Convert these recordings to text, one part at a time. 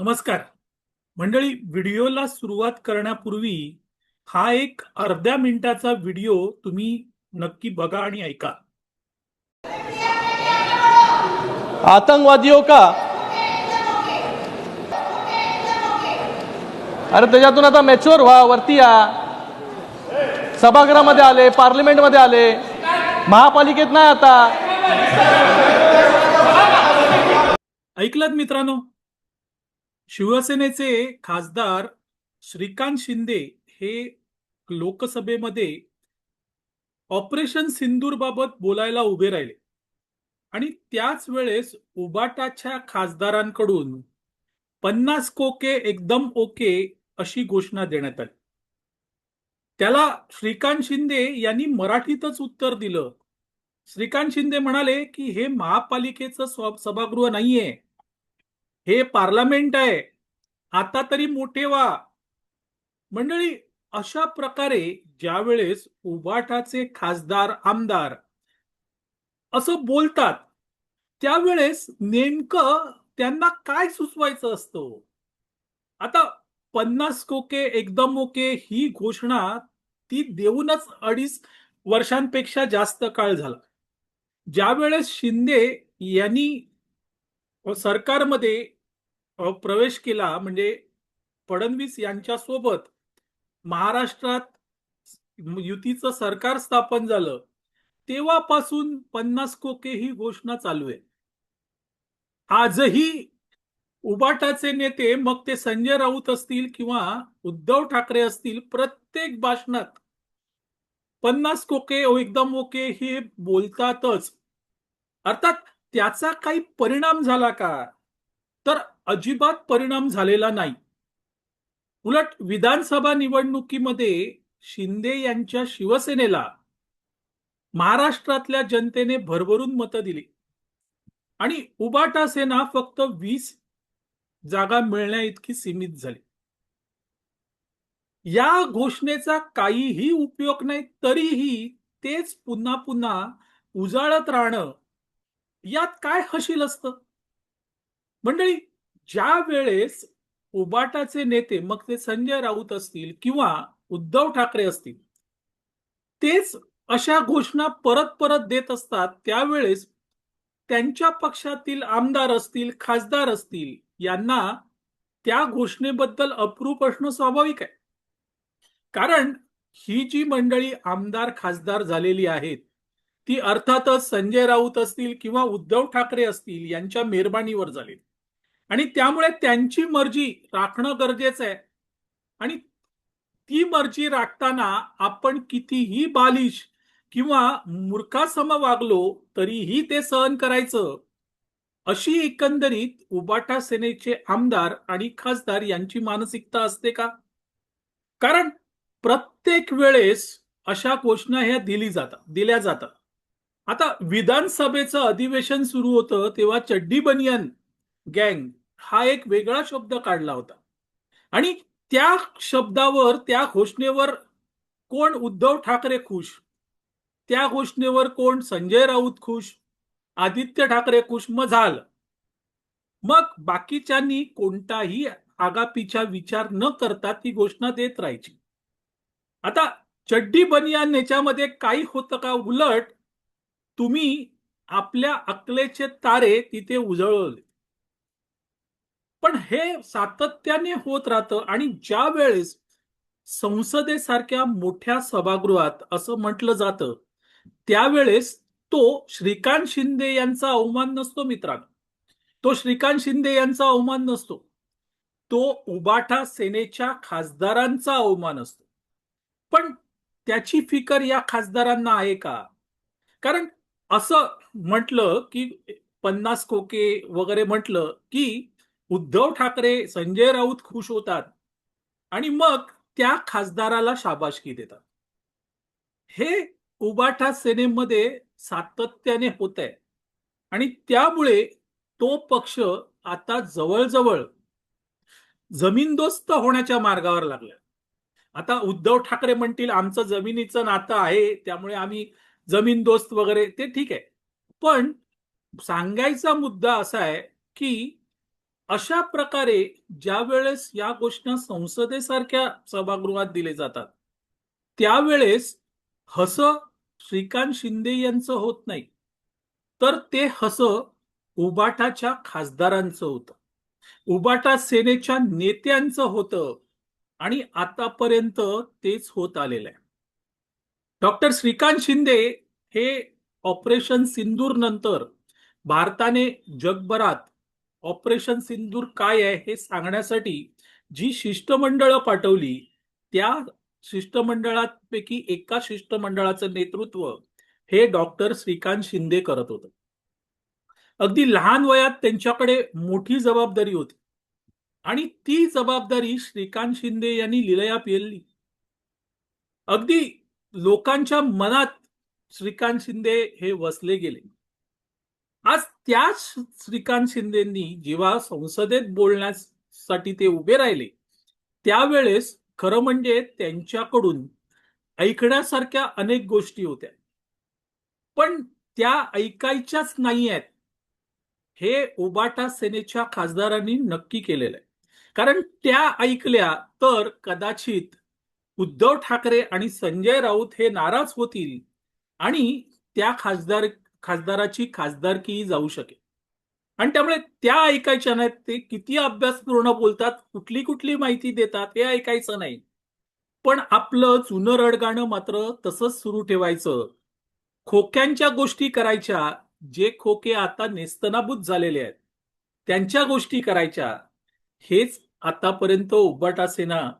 नमस्कार. मंडळी व्हिडिओला सुरुवात करण्यापूर्वी हा एक अर्ध्या मिनिटाचा व्हिडिओ तुम्ही नक्की बघा आणि ऐका. आतंकवादियों का? अरे त्याच्यातून आता मॅच्युअर व्हा वरती या. सभागृहामध्ये आले पार्लिमेंटमध्ये आले. महापालिकेत नाही आता. ऐकलात मित्रांनो? शिवसेनेचे खासदार श्रीकांत शिंदे हे लोकसभेमध्ये ऑपरेशन सिंदूर बाबत बोलायला उभे राहिले. आणि त्याच वेळेस उबाटाच्या खासदारांकडून पन्नास कोके एकदम ओके अशी घोषणा देण्यात आली. त्याला श्रीकांत शिंदे यांनी मराठीतच उत्तर दिलं. श्रीकांत शिंदे म्हणाले की हे महापालिकेचं सभागृह नाहीये. हे पार्लमेंट आहे. आता तरी मोठे व्हा. मंडळी अशा प्रकारे ज्या वेळेस उबाटाचे खासदार आमदार असं बोलतात त्यावेळेस नेमकं त्यांना काय सुचवायचं असतं? आता पन्नास कोके एकदम ओके ही घोषणा ती देऊनच अडीच वर्षांपेक्षा जास्त काळ झाला. ज्यावेळेस शिंदे यांनी सरकारमध्ये प्रवेश केला म्हणजे फडणवीस यांच्या सोबत महाराष्ट्रात युतीचं सरकार स्थापन झालं. तेव्हापासून पन्नास कोके ही घोषणा चालू आहे. आजही उबाटाचे नेते मग ते संजय राऊत असतील किंवा उद्धव ठाकरे असतील प्रत्येक भाषणात पन्नास कोके ओ एकदम ओके हे बोलतातच. अर्थात त्याचा काही परिणाम झाला का? तर अजिबात परिणाम झालेला नाही. उलट विधानसभा निवडणुकीमध्ये शिंदे यांच्या शिवसेनेला महाराष्ट्रातल्या जनतेने भरभरून मतं दिली. आणि उबाटा सेना फक्त वीस जागा मिळण्या इतकी सीमित झाली. या घोषणेचा काहीही उपयोग नाही तरीही तेच पुन्हा पुन्हा उजाळत राहणं यात काय हशील असतं? मंडळी ज्या वेळेस उबाटाचे नेते मग ते संजय राऊत असतील किंवा उद्धव ठाकरे असतील तेच अशा घोषणा परत परत देत असतात. त्यावेळेस त्यांच्या पक्षातील आमदार असतील खासदार असतील यांना त्या घोषणेबद्दल अप्रूप असणं स्वाभाविक आहे. कारण ही जी मंडळी आमदार खासदार झालेली आहेत ती अर्थातच संजय राऊत असतील किंवा उद्धव ठाकरे असतील यांच्या मेहरबानीवर झालेली आणि त्यामुळे त्यांची मर्जी राखणं गरजेचं आहे. आणि ती मर्जी राखताना आपण कितीही बालिश किंवा मूर्खासम वागलो तरीही ते सहन करायचं. अशी एकंदरीत उबाटा सेनेचे आमदार आणि खासदार यांची मानसिकता असते का? कारण प्रत्येक वेळेस अशा घोषणा ह्या दिली जातात दिल्या जातात. आता विधानसभेचं अधिवेशन सुरू होतं तेव्हा चड्डी बनियन गँग हा एक वेगळा शब्द काढला होता. आणि त्या शब्दावर त्या घोषणेवर कोण उद्धव ठाकरे खुश? त्या घोषणेवर कोण संजय राऊत खुश? आदित्य ठाकरे खुश? मग झालं. मग बाकीच्यांनी कोणताही आगापीचा विचार न करता ती घोषणा देत राहायची. आता चड्डी बनियान याच्यामध्ये काही होतं का? उलट तुम्ही आपल्या अकलेचे तारे तिथे उजळवले. पण हे सातत्याने होत राहतं आणि ज्या वेळेस संसदेसारख्या मोठ्या सभागृहात असं म्हटलं जातं त्यावेळेस तो श्रीकांत शिंदे यांचा अवमान नसतो मित्रांनो. तो श्रीकांत शिंदे यांचा अवमान नसतो. तो उबाठा सेनेच्या खासदारांचा अवमान असतो. पण त्याची फिकर या खासदारांना आहे का? कारण असं म्हटलं की पन्नास खोके वगैरे म्हटलं की उद्धव ठाकरे संजय राऊत खुश होतात आणि मग त्या खासदाराला शाबाशकी देतात. हे उबाठा सेनेमध्ये सातत्याने होत आहे आणि त्यामुळे तो पक्ष आता जवळजवळ जमीनदोस्त होण्याच्या मार्गावर लागला आता उद्धव ठाकरे म्हणतील आमचं जमिनीचं नातं आहे त्यामुळे आम्ही जमीनदोस्त वगैरे ते ठीक आहे. पण सांगायचा मुद्दा असा आहे की अशा प्रकारे ज्या वेळेस या गोष्टी संसदेसारख्या सभागृहात दिले जातात त्यावेळेस हस श्रीकांत शिंदे यांचं होत नाही. तर ते हस उबाटाच्या खासदारांचं होतं. उबाटा सेनेच्या नेत्यांचं होतं आणि आतापर्यंत तेच होत आलेलं आहे. डॉक्टर श्रीकांत शिंदे हे ऑपरेशन सिंदूर नंतर भारताने जगभरात ऑपरेशन सिंदूर काय आहे हे सांगण्यासाठी जी शिष्टमंडळं पाठवली त्या शिष्टमंडळापैकी एका शिष्टमंडळाचं नेतृत्व हे डॉक्टर श्रीकांत शिंदे करत होत. अगदी लहान वयात त्यांच्याकडे मोठी जबाबदारी होती आणि ती जबाबदारी श्रीकांत शिंदे यांनी लिलया पेलली अगदी लोकांच्या मनात श्रीकांत शिंदे हे वसले गेले. आज त्याच श्रीकांत शिंदेनी जेव्हा संसदेत बोलण्यासाठी ते उभे राहिले त्यावेळेस खरं म्हणजे त्यांच्याकडून ऐकण्यासारख्या अनेक गोष्टी होत्या. पण त्या ऐकायच्याच नाही आहेत. हे उबाटा सेनेच्या खासदारांनी नक्की केलेलं आहे. कारण त्या ऐकल्या तर कदाचित उद्धव ठाकरे आणि संजय राऊत हे नाराज होतील आणि त्या खासदार खासदाराची खासदारकीही जाऊ शकेल. आणि त्यामुळे त्या ऐकायच्या नाहीत ते किती अभ्यासपूर्ण बोलतात कुठली कुठली माहिती देतात हे ऐकायचं नाही. पण आपलं जुनं रडगाणं मात्र तसंच सुरू ठेवायचं. खोक्यांच्या गोष्टी करायच्या जे खोके आता नेस्तनाभूत झालेले आहेत त्यांच्या गोष्टी करायच्या हेच आतापर्यंत उबाटा सेना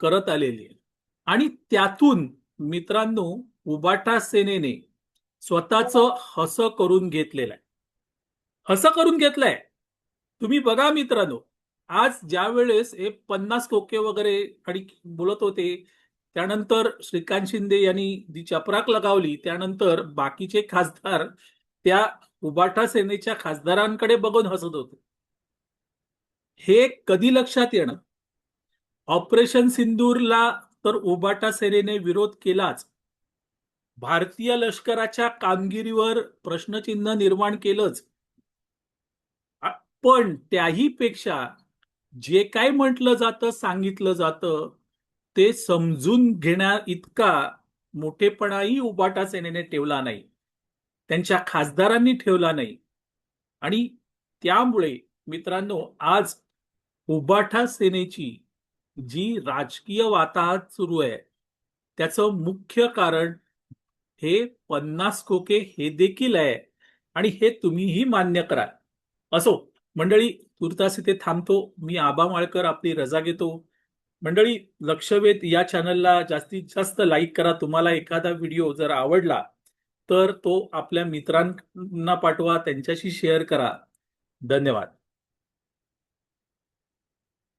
करत आलेली आहे. आणि त्यातून मित्रांनो उबाटा सेनेने स्वतःच हस करून घेतलेलं आहे. हस करून घेतलंय. तुम्ही बघा मित्रांनो आज ज्या वेळेस हे पन्नास कोके वगैरे आणि बोलत होते त्यानंतर श्रीकांत शिंदे यांनी जी चपराक लगावली त्यानंतर बाकीचे खासदार त्या उबाटा सेनेच्या खासदारांकडे बघून हसत होते. हे कधी लक्षात येणं ऑपरेशन सिंदूरला तर उबाटा सेनेने विरोध केलाच. भारतीय लष्कराच्या कामगिरीवर प्रश्नचिन्ह निर्माण केलंच. पण त्याही पेक्षा जे काय म्हटलं जातं सांगितलं जातं ते समजून घेण्या इतका मोठेपणाही उबाटा सेनेने ठेवला नाही. त्यांच्या खासदारांनी ठेवला नाही. आणि त्यामुळे मित्रांनो आज उबाठा सेनेची जी राजकीय वाताहत सुरू आहे त्याचं मुख्य कारण हे पन्नास खोके हे देखील आहे आणि हे तुम्हीही मान्य करा असो मंडळी तुर्तास इथे थांबतो. मी आबा माळकर आपली रजा घेतो. मंडळी लक्षवेध या चॅनलला जास्तीत जास्त लाईक करा. तुम्हाला एखादा व्हिडिओ जर आवडला तर तो आपल्या मित्रांना पाठवा त्यांच्याशी शेअर करा. धन्यवाद.